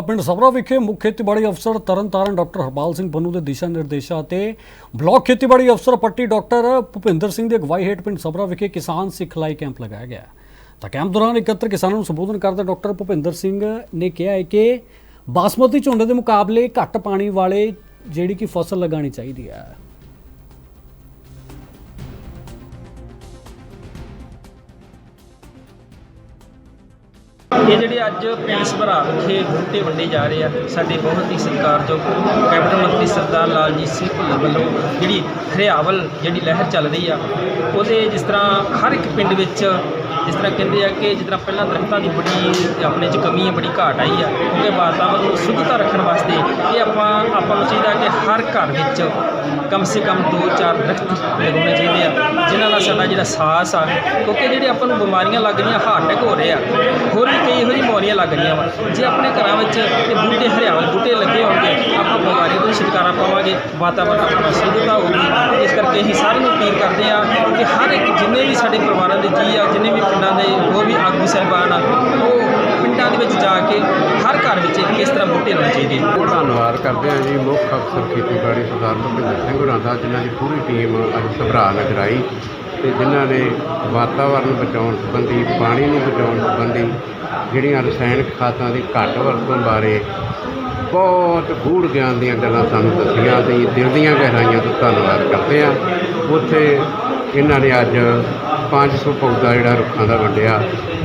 ਪਿੰਡ ਸਭਰਾ ਵਿਖੇ ਮੁੱਖ ਖੇਤੀਬਾੜੀ ਅਫਸਰ ਤਰਨਤਾਰਨ ਡਾਕਟਰ ਹਰਪਾਲ ਸਿੰਘ ਪੰਨੂ ਦੇ ਦਿਸ਼ਾ ਨਿਰਦੇਸ਼ਾਂ ਅਤੇ ਬਲਾਕ ਖੇਤੀਬਾੜੀ ਅਫਸਰ ਪੱਟੀ ਡਾਕਟਰ ਭੁਪਿੰਦਰ ਸਿੰਘ ਦੇ ਅਗਵਾਈ ਹੇਠ ਪਿੰਡ ਸਭਰਾ ਵਿਖੇ ਕਿਸਾਨ ਸਿਖਲਾਈ ਕੈਂਪ ਲਗਾਇਆ ਗਿਆ। ਤਾਂ ਕੈਂਪ ਦੌਰਾਨ ਇਕੱਤਰ ਕਿਸਾਨਾਂ ਨੂੰ ਸੰਬੋਧਨ ਕਰਦਾ ਡਾਕਟਰ ਭੁਪਿੰਦਰ ਸਿੰਘ ਨੇ ਕਿਹਾ ਹੈ ਕਿ ਬਾਸਮਤੀ ਝੋਨੇ ਦੇ ਮੁਕਾਬਲੇ ਘੱਟ ਪਾਣੀ ਵਾਲੇ ਜਿਹੜੀ ਕਿ ਫਸਲ ਲਗਾਉਣੀ ਚਾਹੀਦੀ ਹੈ। ਇਹ ਜਿਹੜੇ ਅੱਜ ਪਿੰਡ ਭਰਾ ਵਿਖੇ ਬੂਟੇ ਵੰਡੇ ਜਾ ਰਹੇ ਆ, ਸਾਡੇ ਬਹੁਤ ਹੀ ਸਤਿਕਾਰਯੋਗ ਕੈਬਨਿਟ ਮੰਤਰੀ ਸਰਦਾਰ ਲਾਲਜੀਤ ਸਿੰਘ ਭੁੱਲਰ ਵੱਲੋਂ ਜਿਹੜੀ ਹਰਿਆਵਲ ਜਿਹੜੀ ਲਹਿਰ ਚੱਲ ਰਹੀ ਆ, ਉਹਦੇ ਜਿਸ ਤਰ੍ਹਾਂ ਹਰ ਇੱਕ ਪਿੰਡ ਵਿੱਚ ਜਿਸ ਤਰ੍ਹਾਂ ਕਹਿੰਦੇ ਆ ਕਿ ਜਿਸ ਤਰ੍ਹਾਂ ਪਹਿਲਾਂ ਦਰਖਤਾਂ ਦੀ ਬੜੀ ਆਪਣੇ 'ਚ ਕਮੀ ਹੈ ਬੜੀ ਘਾਟ ਆਈ ਆ ਕਿਉਂਕਿ ਵਾਤਾਵਰਨ ਨੂੰ ਸ਼ੁੱਧਤਾ ਰੱਖਣ ਆਪਾਂ ਆਪਾਂ ਨੂੰ ਚਾਹੀਦਾ ਕਿ ਹਰ ਘਰ ਵਿੱਚ ਕਮ ਸੇ ਕਮ 2-4 ਦਰਖਤ ਲਗਾਉਣੇ ਚਾਹੀਦੇ ਆ, ਜਿਨ੍ਹਾਂ ਨਾਲ ਸਾਡਾ ਜਿਹੜਾ ਸਾਹ ਆ, ਕਿਉਂਕਿ ਜਿਹੜੇ ਆਪਾਂ ਨੂੰ ਬਿਮਾਰੀਆਂ ਲੱਗ ਰਹੀਆਂ, ਹਾਰਟ ਅਟੈਕ ਹੋ ਰਹੇ ਆ, ਹੋਰ ਵੀ ਕਈ ਇਹੋ ਜਿਹੀ ਬਿਮਾਰੀਆਂ ਲੱਗ ਰਹੀਆਂ ਵਾ। ਜੇ ਆਪਣੇ ਘਰਾਂ ਵਿੱਚ ਇਹ ਬੂਟੇ ਹਰਿਆਵਲ ਬੂਟੇ ਲੱਗੇ ਹੋਣਗੇ, ਆਪਾਂ ਬਿਮਾਰੀਆਂ ਤੋਂ ਛੁਟਕਾਰਾ ਪਾਵਾਂਗੇ, ਵਾਤਾਵਰਨ ਆਪਣਾ ਸ਼ੁੱਧਤਾ ਹੋਊਗੀ। ਇਸ ਕਰਕੇ ਅਸੀਂ ਸਾਰਿਆਂ ਨੂੰ ਅਪੀਲ ਕਰਦੇ ਆ ਕਿ ਹਰ ਇੱਕ ਜਿੰਨੇ ਵੀ ਸਾਡੇ ਪਰਿਵਾਰਾਂ ਦੇ ਜੀ ਆ, ਜਿੰਨੇ ਵੀ ਪਿੰਡਾਂ ਦੇ ਹੋਰ ਵੀ ਆਗੂ ਸਾਹਿਬਾਨ ਆ, ਉਹ ਪਿੰਡਾਂ ਦੇ ਵਿੱਚ ਜਾ ਕੇ ਹਰ ਤਰ੍ਹਾਂ ਬੂਟੇ ਲਾਉਣੇ ਚਾਹੀਦੇ ਆ ਧੰਨਵਾਦ ਕਰਦੇ ਹਾਂ ਜੀ ਮੁੱਖ ਅਫਸਰ ਖੇਤੀਬਾੜੀ ਸਰਦਾਰ ਭੁਪਿੰਦਰ ਸਿੰਘ ਹੋਰਾਂ ਦਾ, ਜਿਨ੍ਹਾਂ ਦੀ ਪੂਰੀ ਟੀਮ ਅੱਜ ਸਭਰਾ ਨਗਰ ਆਈ ਤੇ ਜਿਨ੍ਹਾਂ ਨੇ ਵਾਤਾਵਰਨ ਬਚਾਉਣ ਸੰਬੰਧੀ, ਪਾਣੀ ਨੂੰ ਬਚਾਉਣ ਸੰਬੰਧੀ ਜਿਹੜੀਆਂ ਰਸਾਇਣਿਕ ਖਾਦਾਂ ਦੀ ਘੱਟ ਵਰਤੋਂ ਬਾਰੇ ਬਹੁਤ ਗੂੜ ਗਿਆਨ ਦੀਆਂ ਗੱਲਾਂ ਸਾਨੂੰ ਦੱਸੀਆਂ ਤੇ ਦਿਲ ਦੀਆਂ ਗਹਿਰਾਈਆਂ ਤੋਂ ਧੰਨਵਾਦ ਕਰਦੇ ਹਾਂ। ਉੱਥੇ ਇਹਨਾਂ ਨੇ ਅੱਜ 500 ਪੌਦਾ ਜਿਹੜਾ ਰੁੱਖਾਂ ਦਾ ਵੰਡਿਆ,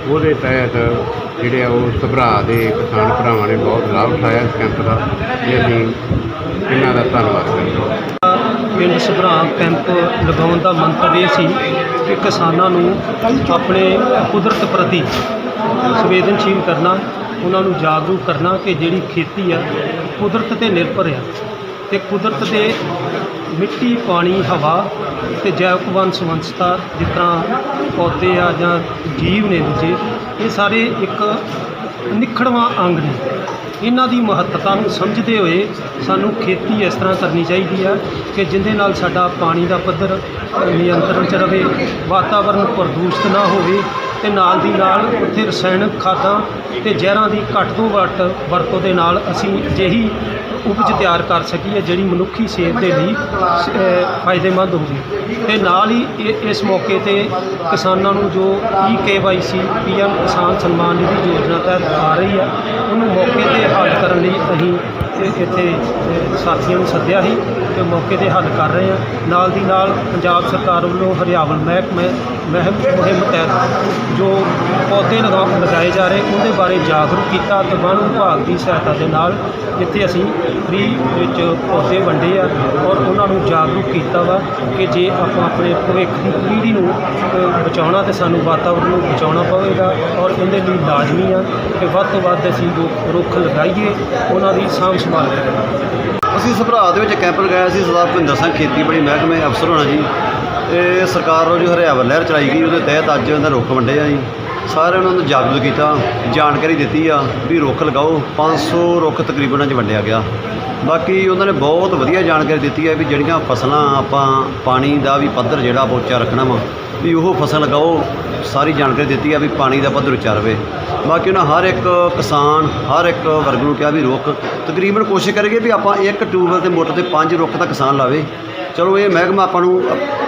ਉਹਦੇ ਤਹਿਤ ਜਿਹੜੇ ਆ ਉਹ ਸਭਰਾ ਦੇ ਕਿਸਾਨ ਭਰਾਵਾਂ ਨੇ ਬਹੁਤ ਲਾਭ ਉਠਾਇਆ ਇਸ ਕੈਂਪ ਦਾ, ਤੇ ਅਸੀਂ ਇਹਨਾਂ ਦਾ ਧੰਨਵਾਦ ਕਰਦੇ ਹਾਂ। ਪਿੰਡ ਸਭਰਾ ਕੈਂਪ ਲਗਾਉਣ ਦਾ ਮੰਤਵ ਇਹ ਸੀ ਕਿ ਕਿਸਾਨਾਂ ਨੂੰ ਆਪਣੇ ਕੁਦਰਤ ਪ੍ਰਤੀ ਸੰਵੇਦਨਸ਼ੀਲ ਕਰਨਾ, ਉਹਨਾਂ ਨੂੰ ਜਾਗਰੂਕ ਕਰਨਾ ਕਿ ਜਿਹੜੀ ਖੇਤੀ ਆ, ਕੁਦਰਤ ਤੇ ਨਿਰਭਰ ਆ। ਤੇ ਕੁਦਰਤ ਦੇ ਮਿੱਟੀ, ਪਾਣੀ, ਹਵਾ ਤੇ ਜੈਵਿਕ ਵੰਸਵੰਸਤਾ ਜਿਸ ਤਰ੍ਹਾਂ ਪੌਦੇ ਆ ਜਾਂ ਜੀਵ ਨੇ ਦੂਜੇ, ਇਹ ਸਾਰੇ ਇੱਕ ਨਿਖੜਵਾਂ ਅੰਗ ਨੇ। ਇਹਨਾਂ ਦੀ ਮਹੱਤਤਾ ਨੂੰ ਸਮਝਦੇ ਹੋਏ ਸਾਨੂੰ ਖੇਤੀ ਇਸ ਤਰ੍ਹਾਂ ਕਰਨੀ ਚਾਹੀਦੀ ਆ ਕਿ ਜਿੰਦੇ ਨਾਲ ਸਾਡਾ ਪਾਣੀ ਦਾ ਪੱਧਰ ਨਿਯੰਤਰਣ 'ਚ ਰਵੇ, ਵਾਤਾਵਰਨ ਪ੍ਰਦੂਸ਼ਿਤ ਨਾ ਹੋਵੇ ਤੇ ਨਾਲ ਦੀ ਨਾਲ ਉੱਥੇ ਰਸਾਇਣਕ ਖਾਦਾਂ ਤੇ ਜ਼ਹਿਰਾਂ ਦੀ ਘੱਟ ਤੋਂ ਘੱਟ ਵਰਤੋਂ ਦੇ ਨਾਲ ਅਸੀਂ ਅਜਿਹੀ ਉਪਜ ਤਿਆਰ ਕਰ ਸਕੀਏ ਜਿਹੜੀ ਮਨੁੱਖੀ ਸਿਹਤ ਦੇ ਲਈ ਫਾਇਦੇਮੰਦ ਹੋਵੇ। ਤੇ ਨਾਲ ਹੀ ਇਹ- ਇਸ ਮੌਕੇ ਤੇ ਕਿਸਾਨਾਂ ਨੂੰ ਜੋ ਈ ਕੇਵਾਈਸੀ ਪੀਐਮ ਕਿਸਾਨ ਸਨਮਾਨ ਨਿਧੀ ਯੋਜਨਾ ਤਹਿਤ ਆ ਰਹੀ ਹੈ, ਉਹਨੂੰ ਮੌਕੇ ਤੇ ਹੱਲ ਕਰਨ ਲਈ ਅਸੀਂ ਇੱਥੇ ਸਾਥੀਆਂ ਨੂੰ ਸੱਦਿਆ ਸੀ ਤੇ ਮੌਕੇ ਤੇ ਹੱਲ ਕਰ ਰਹੇ ਆ। ਨਾਲ ਦੀ ਨਾਲ ਪੰਜਾਬ ਸਰਕਾਰ ਵੱਲੋਂ ਹਰਿਆਵਲ ਮਹਿਕਮੇ ਮਹਿਮ ਮੁਹਿੰਮ ਤਹਿਤ ਜੋ ਪੌਦੇ ਲਗਾ ਲਗਾਏ ਜਾ ਰਹੇ, ਉਹਦੇ ਬਾਰੇ ਜਾਗਰੂਕ ਕੀਤਾ ਤੇ ਵਣ ਵਿਭਾਗ ਦੀ ਸਹਾਇਤਾ ਦੇ ਨਾਲ ਇੱਥੇ ਅਸੀਂ ਫ੍ਰੀ ਵਿੱਚ ਪੌਦੇ ਵੰਡੇ ਆ ਔਰ ਉਹਨਾਂ ਨੂੰ ਜਾਗਰੂਕ ਕੀਤਾ ਵਾ ਕਿ ਜੇ ਆਪਾਂ ਆਪਣੇ ਭਵਿੱਖ ਦੀ ਪੀੜ੍ਹੀ ਨੂੰ ਬਚਾਉਣਾ ਤੇ ਸਾਨੂੰ ਵਾਤਾਵਰਨ ਨੂੰ ਬਚਾਉਣਾ ਪਵੇਗਾ। ਇਹਦੇ ਲਈ ਲਾਜ਼ਮੀ ਆ ਕਿ ਵੱਧ ਤੋਂ ਵੱਧ ਅਸੀਂ ਰੁੱਖ- ਰੁੱਖ ਲਗਾਈਏ, ਉਹਨਾਂ ਦੀ ਸਾਂਭ ਸੰਭਾਲ ਕਰੀਏ। ਅਸੀਂ ਸਭਰਾ ਦੇ ਵਿੱਚ ਕੈਂਪ ਲਗਾਇਆ ਸੀ, ਸਰਦਾਰ ਭੁਪਿੰਦਰ ਸਿੰਘ ਖੇਤੀਬਾੜੀ ਮਹਿਕਮੇ ਅਫਸਰ ਹੋਣਾ ਜੀ। ਇਹ ਸਰਕਾਰ ਵੱਲੋਂ ਜੋ ਹਰਿਆਵਲ ਲਹਿਰ ਚਲਾਈ ਗਈ, ਉਹਦੇ ਤਹਿਤ ਅੱਜ ਉਹਨਾਂ ਰੁੱਖ ਵੰਡੇ ਆ ਜੀ। ਸਾਰਿਆਂ ਨੂੰ ਜਾਗਰੂਕ ਕੀਤਾ, ਜਾਣਕਾਰੀ ਦਿੱਤੀ ਆ ਵੀ ਰੁੱਖ ਲਗਾਓ 500 ਰੁੱਖ ਤਕਰੀਬਨ ਅੱਜ ਵੰਡਿਆ ਗਿਆ। ਬਾਕੀ ਉਹਨਾਂ ਨੇ ਬਹੁਤ ਵਧੀਆ ਜਾਣਕਾਰੀ ਦਿੱਤੀ ਹੈ ਵੀ ਜਿਹੜੀਆਂ ਫਸਲਾਂ ਆਪਾਂ ਪਾਣੀ ਦਾ ਵੀ ਪੱਧਰ ਜਿਹੜਾ ਆਪਾਂ ਉੱਚਾ ਰੱਖਣਾ ਵਾ ਵੀ ਉਹ ਫਸਲ ਲਗਾਓ, ਸਾਰੀ ਜਾਣਕਾਰੀ ਦਿੱਤੀ ਆ ਵੀ ਪਾਣੀ ਦਾ ਪੱਧਰ ਉੱਚਾ ਰਵੇ। ਬਾਕੀ ਉਹਨਾਂ ਹਰ ਇੱਕ ਕਿਸਾਨ, ਹਰ ਇੱਕ ਵਰਗ ਨੂੰ ਕਿਹਾ ਵੀ ਰੁੱਖ, ਤਕਰੀਬਨ ਕੋਸ਼ਿਸ਼ ਕਰੀਏ ਵੀ ਆਪਾਂ ਇੱਕ ਟਿਊਬਵੈੱਲ ਤੇ ਮੋਟਰ ਤੇ ਪੰਜ ਰੁੱਖ ਤਾਂ ਕਿਸਾਨ ਲਾਵੇ। ਚਲੋ ਇਹ ਮਹਿਕਮਾ ਆਪਾਂ ਨੂੰ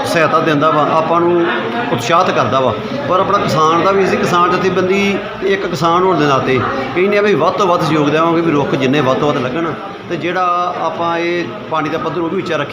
ਸਹਾਇਤਾ ਦਿੰਦਾ ਵਾ, ਆਪਾਂ ਨੂੰ ਉਤਸ਼ਾਹਿਤ ਕਰਦਾ ਵਾ। ਪਰ ਆਪਣਾ ਕਿਸਾਨ ਦਾ ਵੀ ਅਸੀਂ ਕਿਸਾਨ ਜਥੇਬੰਦੀ, ਇੱਕ ਕਿਸਾਨ ਹੋਣ ਦੇ ਨਾਤੇ ਕਹਿੰਦੇ ਆ ਵੀ ਵੱਧ ਤੋਂ ਵੱਧ ਸਹਿਯੋਗ ਦੇਵਾਂਗੇ ਵੀ ਰੁੱਖ ਜਿੰਨੇ ਵੱਧ ਤੋਂ ਵੱਧ ਲੱਗਣ। ਤੇ ਜਿਹੜਾ ਆਪਾਂ ਇਹ ਪਾਣੀ ਦਾ ਪੱਧਰ ਉਹ ਵੀ ਉੱਚਾ ਰੱਖੀਏ।